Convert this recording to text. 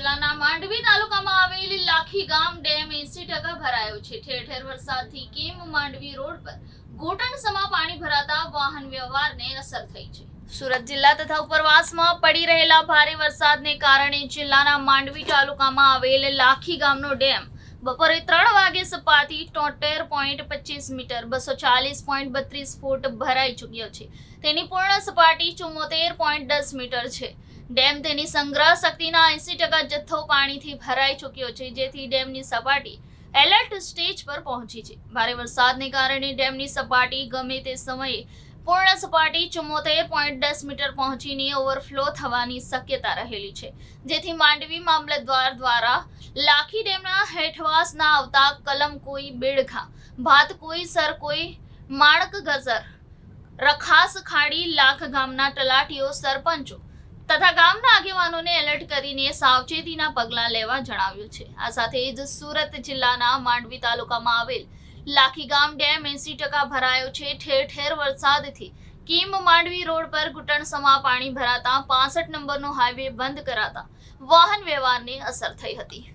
જિલ્લાના માંડવી તાલુકામાં આવેલી લાખી ગામ ડેમ એસી ટકા ભરાયો છે. ઠેર ઠેર વરસાદથી કેમ માંડવી રોડ પર ઘૂંટણસમા પાણી ભરાતા વાહન વ્યવહારને અસર થઈ છે. સુરત જિલ્લા તથા ઉપરવાસમાં પડી રહેલા ભારે વરસાદને કારણે જિલ્લાના માંડવી તાલુકામાં આવેલ લાખી ગામનો ડેમ બપોરે ત્રણ વાગે સપાટી તોતેર પોઈન્ટ પચીસ મીટર, બસો ચાલીસ પોઈન્ટ બત્રીસ ફૂટ ભરાઈ ચૂક્યો છે. તેની પૂર્ણ સપાટી ચુમ્મોતેર પોઈન્ટ દસ મીટર છે. ડેમ તેની સંગ્રહ શક્તિના એંસી ટકા જથ્થો પાણીથી ભરાઈ ચૂક્યો છે, જેથી ડેમની સપાટી એલર્ટ સ્ટેજ પર પહોંચી છે. ભારે વરસાદને કારણે ડેમની સપાટી ગમે તે સમયે પૂર્ણ સપાટી ચુમ્મોતેર પોઈન્ટ દસ મીટર પહોંચીને ઓવરફ્લો થવાની શક્યતા રહેલી છે. જેથી માંડવી મામલતદાર દ્વારા લાખી ડેમના હેઠવાસના આવતા કલમ કોઈ બેડખા, ભાત કોઈ સર, કોઈ માણક ગઝર રખાસ ખાડી, લાખ ગામના તલાટીઓ, સરપંચો તથા ગામના આગેવાનોને એલર્ટ કરીને સાવચેતીના પગલાં લેવા જણાવ્યું છે. આ સાથે જ સુરત જિલ્લાના માંડવી તાલુકામાં આવેલ લાખી ગામ ડેમ એસી ટકા ભરાયો છે. ઠેર ઠેર વરસાદથી કીમ માંડવી રોડ પર ઘૂંટણસમા પાણી ભરાતા પાસઠ નંબરનો હાઈવે બંધ કરાતા વાહન વ્યવહારને અસર થઈ હતી.